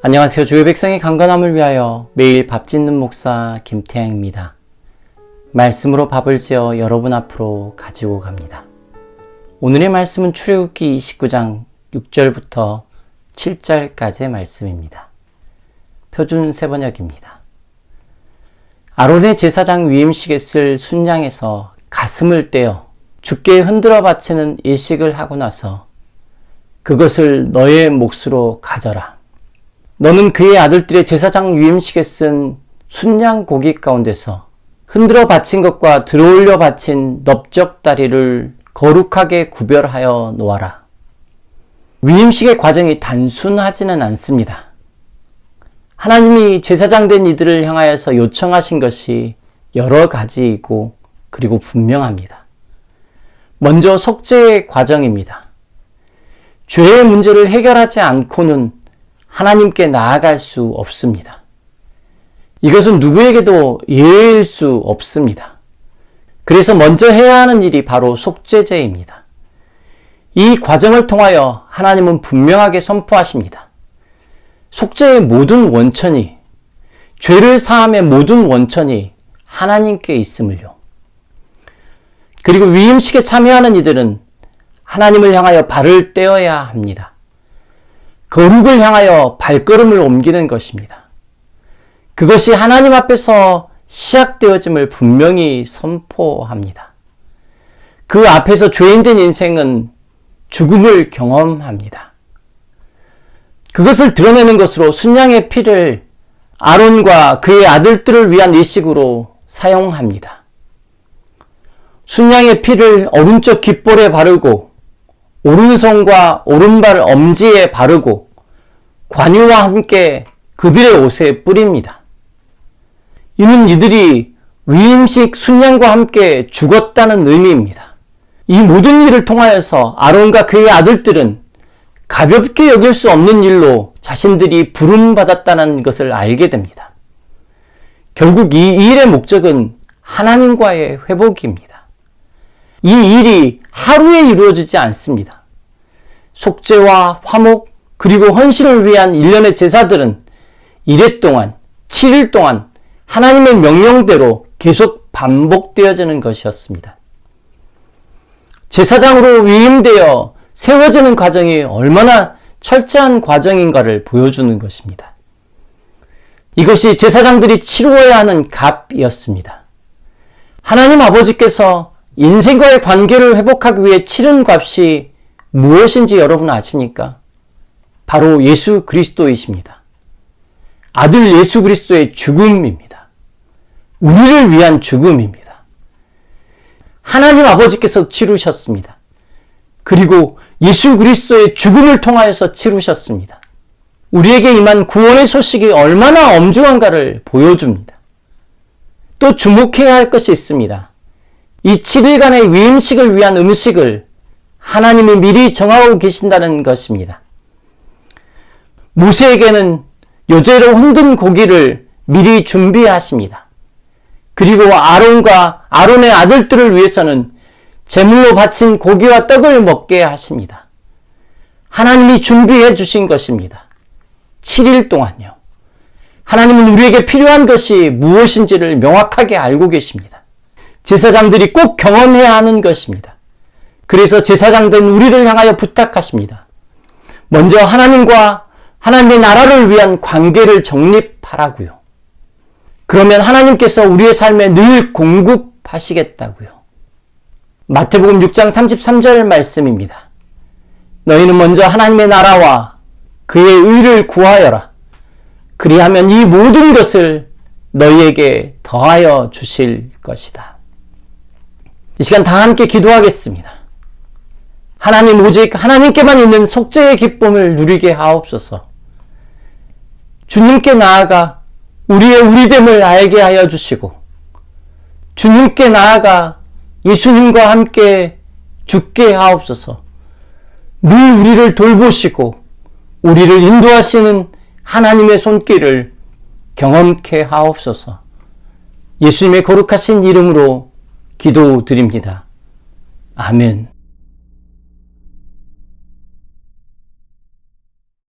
안녕하세요. 주의 백성의 강건함을 위하여 매일 밥 짓는 목사 김태양입니다. 말씀으로 밥을 지어 여러분 앞으로 가지고 갑니다. 오늘의 말씀은 출애굽기 29장 6절부터 7절까지의 말씀입니다. 표준 세번역입니다. 아론의 제사장 위임식에 쓸 순양에서 가슴을 떼어 죽게 흔들어 바치는 일식을 하고 나서 그것을 너의 몫으로 가져라. 너는 그의 아들들의 제사장 위임식에 쓴 순양 고기 가운데서 흔들어 바친 것과 들어올려 바친 넓적 다리를 거룩하게 구별하여 놓아라. 위임식의 과정이 단순하지는 않습니다. 하나님이 제사장 된 이들을 향하여서 요청하신 것이 여러 가지이고 그리고 분명합니다. 먼저 속죄의 과정입니다. 죄의 문제를 해결하지 않고는 하나님께 나아갈 수 없습니다. 이것은 누구에게도 예외일 수 없습니다. 그래서 먼저 해야 하는 일이 바로 속죄제입니다. 이 과정을 통하여 하나님은 분명하게 선포하십니다. 속죄의 모든 원천이, 죄를 사함의 모든 원천이 하나님께 있음을요. 그리고 위임식에 참여하는 이들은 하나님을 향하여 발을 떼어야 합니다. 거룩을 향하여 발걸음을 옮기는 것입니다. 그것이 하나님 앞에서 시작되어짐을 분명히 선포합니다. 그 앞에서 죄인된 인생은 죽음을 경험합니다. 그것을 드러내는 것으로 순양의 피를 아론과 그의 아들들을 위한 일식으로 사용합니다. 순양의 피를 오른쪽 귓볼에 바르고 오른손과 오른발 엄지에 바르고 관유와 함께 그들의 옷에 뿌립니다. 이는 이들이 위임식 순양과 함께 죽었다는 의미입니다. 이 모든 일을 통하여서 아론과 그의 아들들은 가볍게 여길 수 없는 일로 자신들이 부름받았다는 것을 알게 됩니다. 결국 이 일의 목적은 하나님과의 회복입니다. 이 일이 하루에 이루어지지 않습니다. 속죄와 화목 그리고 헌신을 위한 일련의 제사들은 이래 동안 7일 동안 하나님의 명령대로 계속 반복되어지는 것이었습니다. 제사장으로 위임되어 세워지는 과정이 얼마나 철저한 과정인가를 보여주는 것입니다. 이것이 제사장들이 치루어야 하는 값이었습니다. 하나님 아버지께서 인생과의 관계를 회복하기 위해 치른 값이 무엇인지 여러분 아십니까? 바로 예수 그리스도이십니다. 아들 예수 그리스도의 죽음입니다. 우리를 위한 죽음입니다. 하나님 아버지께서 치르셨습니다. 그리고 예수 그리스도의 죽음을 통하여서 치르셨습니다. 우리에게 임한 구원의 소식이 얼마나 엄중한가를 보여줍니다. 또 주목해야 할 것이 있습니다. 이 7일간의 위임식을 위한 음식을 하나님이 미리 정하고 계신다는 것입니다. 모세에게는 요제로 흔든 고기를 미리 준비하십니다. 그리고 아론과 아론의 아들들을 위해서는 제물로 바친 고기와 떡을 먹게 하십니다. 하나님이 준비해 주신 것입니다. 7일 동안요. 하나님은 우리에게 필요한 것이 무엇인지를 명확하게 알고 계십니다. 제사장들이 꼭 경험해야 하는 것입니다. 그래서 제사장 된 우리를 향하여 부탁하십니다. 먼저 하나님과 하나님의 나라를 위한 관계를 정립하라고요. 그러면 하나님께서 우리의 삶에 늘 공급하시겠다고요. 마태복음 6장 33절 말씀입니다. 너희는 먼저 하나님의 나라와 그의 의를 구하여라. 그리하면 이 모든 것을 너희에게 더하여 주실 것이다. 이 시간 다 함께 기도하겠습니다. 하나님 오직 하나님께만 있는 속죄의 기쁨을 누리게 하옵소서. 주님께 나아가 우리의 우리됨을 알게 하여 주시고 주님께 나아가 예수님과 함께 죽게 하옵소서. 늘 우리를 돌보시고 우리를 인도하시는 하나님의 손길을 경험케 하옵소서. 예수님의 거룩하신 이름으로 기도드립니다. 아멘.